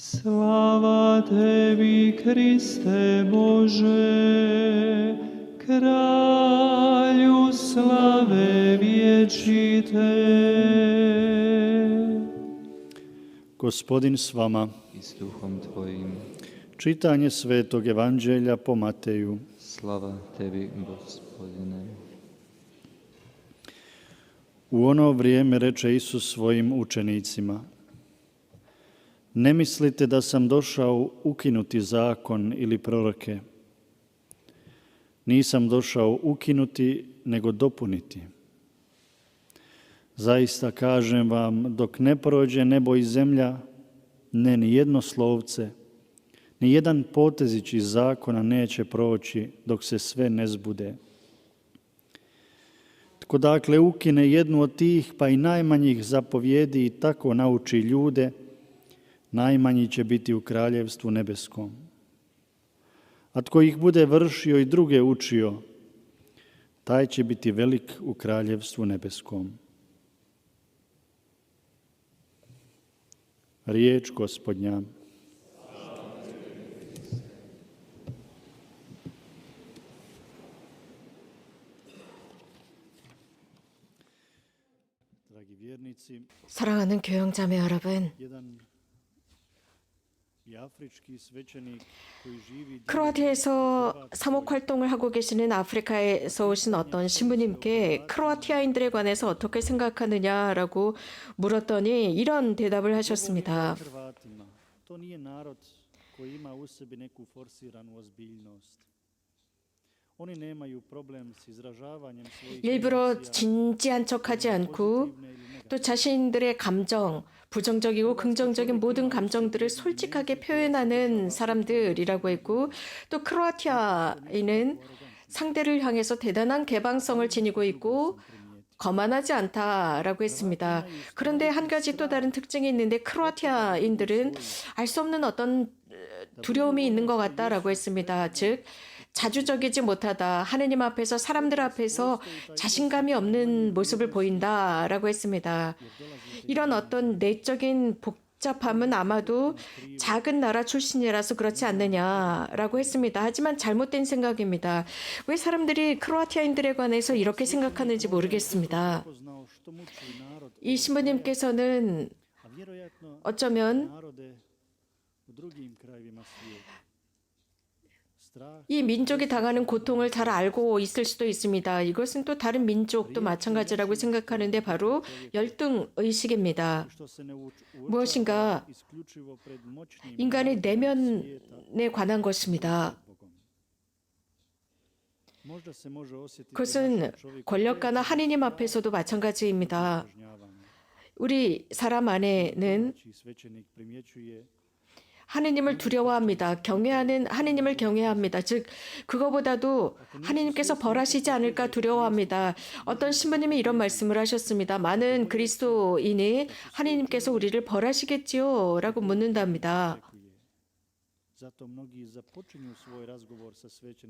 Slava tebi, Kriste Bože, kralju slave vječite. Gospodin s vama. i s duhom Tvojim. Čitanje Svetog Evanđelja po Mateju. Slava Tebi, Gospodine. U ono vrijeme reče Isus svojim učenicima. Ne mislite da sam došao ukinuti zakon ili proroke. Nisam došao ukinuti, nego dopuniti. Zaista kažem vam, dok ne prođe nebo i zemlja, ne ni jedno slovce, ni jedan potezić iz zakona neće proći dok se sve ne zbude. Tko dakle ukine jednu od tih, pa i najmanjih zapovjedi i tako nauči ljude, najmanji će biti u kraljevstvu nebeskom. A tko ih bude vršio i druge učio, taj će biti velik u kraljevstvu nebeskom. Riječ gospodnja. Dragi vjernici, 사랑하는 교영자매 여러분, 크로아티아에서 사목 활동을 하고 계시는 아프리카에서 오신 어떤 신부님께 크로아티아인들에 관해서 어떻게 생각하느냐라고 물었더니 이런 대답을 하셨습니다. 일부러 진지한 척하지 않고. 또 자신들의 감정, 부정적이고 긍정적인 모든 감정들을 솔직하게 표현하는 사람들이라고 했고 또 크로아티아인은 상대를 향해서 대단한 개방성을 지니고 있고 거만하지 않다라고 했습니다. 그런데 한 가지 또 다른 특징이 있는데 크로아티아인들은 알 수 없는 어떤 두려움이 있는 것 같다라고 했습니다. 즉 자주적이지 못하다. 하느님 앞에서 사람들 앞에서 자신감이 없는 모습을 보인다라고 했습니다. 이런 어떤 내적인 복잡함은 아마도 작은 나라 출신이라서 그렇지 않느냐라고 했습니다. 하지만 잘못된 생각입니다. 왜 사람들이 크로아티아인들에 관해서 이렇게 생각하는지 모르겠습니다. 이 신부님께서는 어쩌면 이 민족이 당하는 고통을 잘 알고 있을 수도 있습니다. 이것은 또 다른 민족도 마찬가지라고 생각하는데 바로 열등 의식입니다. 무엇인가 인간의 내면에 관한 것입니다. 그것은 권력가나 하느님 앞에서도 마찬가지입니다. 우리 사람 안에는 하느님을 두려워합니다. 경외하는 하느님을 경외합니다. 즉 그거보다도 하느님께서 벌하시지 않을까 두려워합니다. 어떤 신부님이 이런 말씀을 하셨습니다. 많은 그리스도인이 하느님께서 우리를 벌하시겠지요라고 묻는답니다.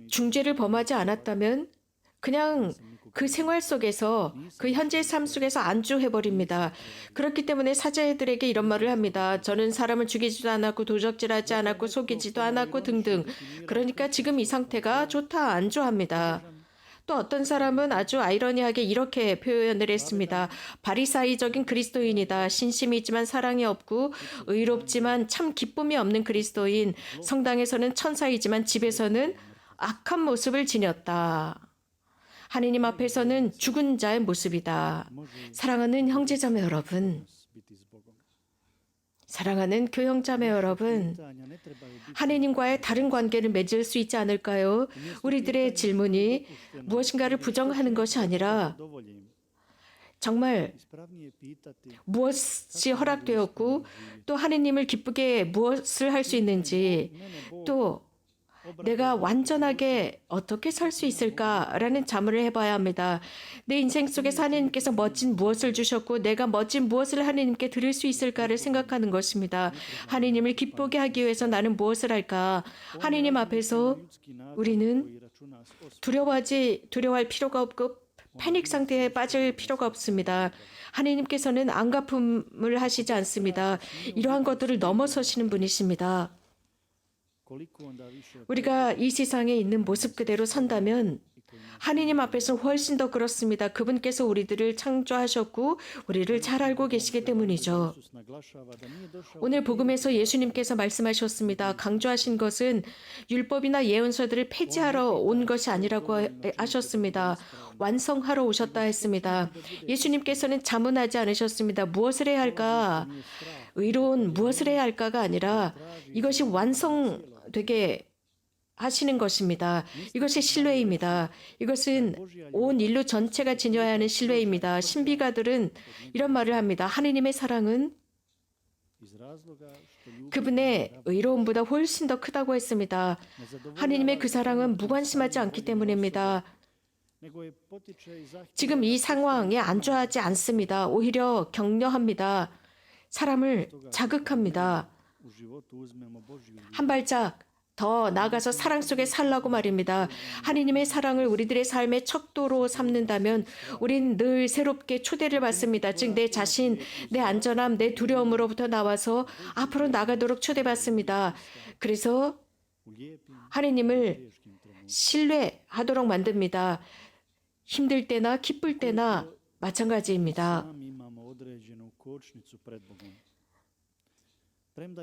중죄를 범하지 않았다면 그냥 그 생활 속에서 그 현재의 삶 속에서 안주해 버립니다. 그렇기 때문에 사제들에게 이런 말을 합니다. 저는 사람을 죽이지도 않았고 도적질하지 않았고 속이지도 않았고 등등. 그러니까 지금 이 상태가 좋다 안주합니다. 또 어떤 사람은 아주 아이러니하게 이렇게 표현을 했습니다. 바리사이적인 그리스도인이다. 신심이 있지만 사랑이 없고 의롭지만 참 기쁨이 없는 그리스도인. 성당에서는 천사이지만 집에서는 악한 모습을 지녔다. 하느님 앞에서는 죽은 자의 모습이다. 사랑하는 형제자매 여러분. 사랑하는 교형자매 여러분, 하느님과의 다른 관계를 맺을 수 있지 않을까요? 우리들의 질문이 무엇인가를 부정하는 것이 아니라. 정말 무엇이 허락되었고 또 하느님을 기쁘게 무엇을 할 수 있는지 또 내가 완전하게 어떻게 살 수 있을까라는 자문을 해봐야 합니다. 내 인생 속에서 하느님께서 멋진 무엇을 주셨고 내가 멋진 무엇을 하느님께 드릴 수 있을까를 생각하는 것입니다. 하느님을 기쁘게 하기 위해서 나는 무엇을 할까? 하느님 앞에서 우리는. 두려워하지 두려워할 필요가 없고 패닉 상태에 빠질 필요가 없습니다. 하나님께서는 안가품을 하시지 않습니다. 이러한 것들을 넘어서시는 분이십니다. 우리가 이 세상에 있는 모습 그대로 선다면 하느님 앞에서 훨씬 더 그렇습니다. 그분께서 우리들을 창조하셨고 우리를 잘 알고 계시기 때문이죠. 오늘 복음에서 예수님께서 말씀하셨습니다. 강조하신 것은 율법이나 예언서들을 폐지하러 온 것이 아니라고 하- 하셨습니다. 완성하러 오셨다 했습니다. 예수님께서는 자문하지 않으셨습니다. 무엇을 해야 할까? 의로운 무엇을 해야 할까가 아니라 이것이 완성 되게 하시는 것입니다. 이것이 신뢰입니다. 이것은 온 인류 전체가 지녀야 하는 신뢰입니다. 신비가들은 이런 말을 합니다. 하느님의 사랑은 그분의 의로움보다 훨씬 더 크다고 했습니다. 하느님의 그 사랑은 무관심하지 않기 때문입니다. 지금 이 상황에 안주하지 않습니다. 오히려 격려합니다. 사람을 자극합니다. 한 발짝 더 나아가서 사랑 속에 살라고 말입니다. 하느님의 사랑을 우리들의 삶의 척도로 삼는다면 우린 늘 새롭게 초대를 받습니다. 즉 내 자신, 내 안전함, 내 두려움으로부터 나와서 앞으로 나가도록 초대받습니다. 그래서 하느님을. 신뢰하도록 만듭니다. 힘들 때나 기쁠 때나 마찬가지입니다.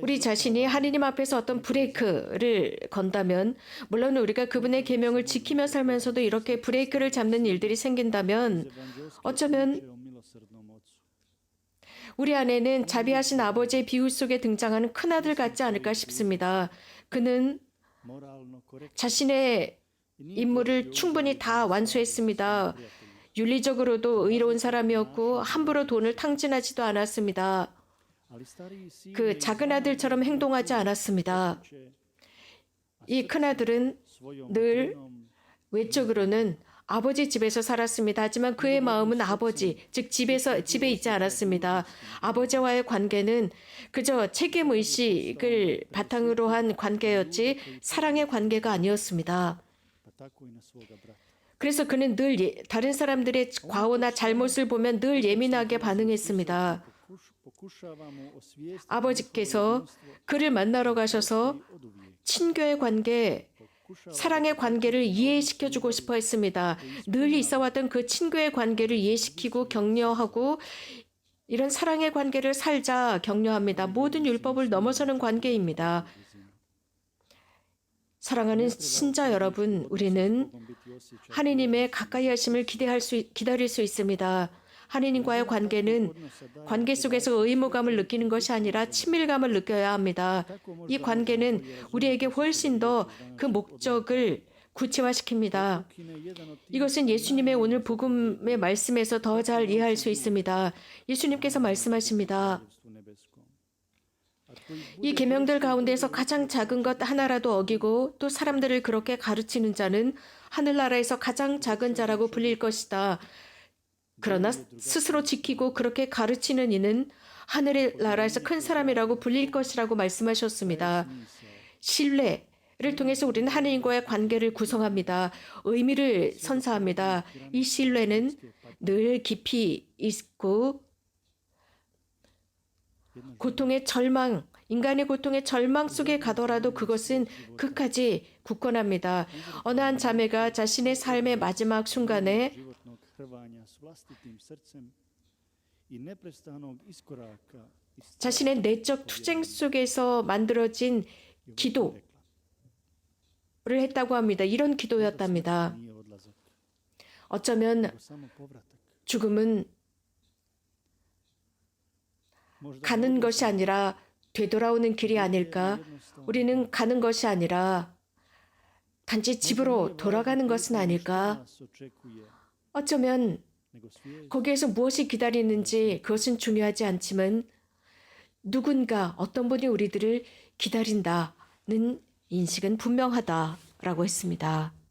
우리 자신이 하느님 앞에서 어떤 브레이크를 건다면 물론 우리가 그분의 계명을 지키며 살면서도 이렇게 브레이크를 잡는 일들이 생긴다면 어쩌면. 우리 안에는 자비하신 아버지의 비유 속에 등장하는 큰아들 같지 않을까 싶습니다. 그는 자신의 임무를 충분히 다 완수했습니다. 윤리적으로도 의로운 사람이었고 함부로 돈을 탕진하지도 않았습니다. 그 작은 아들처럼 행동하지 않았습니다. 이 큰아들은 늘 외적으로는 아버지 집에서 살았습니다. 하지만 그의 마음은 아버지, 즉 집에서 집에 있지 않았습니다. 아버지와의 관계는 그저 책임 의식을 바탕으로 한 관계였지 사랑의 관계가 아니었습니다. 그래서 그는 늘 예- 다른 사람들의 과오나 잘못을 보면 늘 예민하게 반응했습니다. 아버지께서 그를 만나러 가셔서. 친교의 관계, 사랑의 관계를 이해시켜 주고 싶어 했습니다. 늘 있어 왔던 그 친교의 관계를 이해시키고 격려하고 이런 사랑의 관계를 살자 격려합니다. 모든 율법을 넘어서는 관계입니다. 사랑하는 신자 여러분, 우리는 하느님의 가까이 하심을 기대할 수, 기다릴 수 있습니다. 하느님과의 관계는 관계 속에서 의무감을 느끼는 것이 아니라 친밀감을 느껴야 합니다. 이 관계는 우리에게 훨씬 더 그 목적을 구체화시킵니다. 이것은 예수님의 오늘 복음의 말씀에서 더 잘 이해할 수 있습니다. 예수님께서 말씀하십니다. 이 계명들 가운데서 가장 작은 것 하나라도 어기고 또 사람들을 그렇게 가르치는 자는 하늘나라에서 가장 작은 자라고 불릴 것이다. 그러나 스스로 지키고 그렇게 가르치는 이는 하늘의 나라에서 큰 사람이라고 불릴 것이라고 말씀하셨습니다. 신뢰를 통해서 우리는 하나님과의 관계를 구성합니다. 의미를 선사합니다. 이 신뢰는 늘 깊이 있고 고통의 절망, 인간의 고통의 절망 속에 가더라도 그것은 끝까지 굳건합니다. 어느 한 자매가 자신의 삶의 마지막 순간에 hrvanja s vlastitim srcem i neprestanog iskoraka 자신의 내적 투쟁 속에서 만들어진 기도를. 했다고 합니다. 이런 기도였답니다. 어쩌면. 죽음은 가는 것이 아니라 되돌아오는 길이 아닐까? 우리는 가는 것이 아니라 단지 집으로 돌아가는 것은 아닐까? 어쩌면 거기에서 무엇이 기다리는지 그것은 중요하지 않지만 누군가 어떤 분이 우리들을 기다린다는 인식은 분명하다라고 했습니다.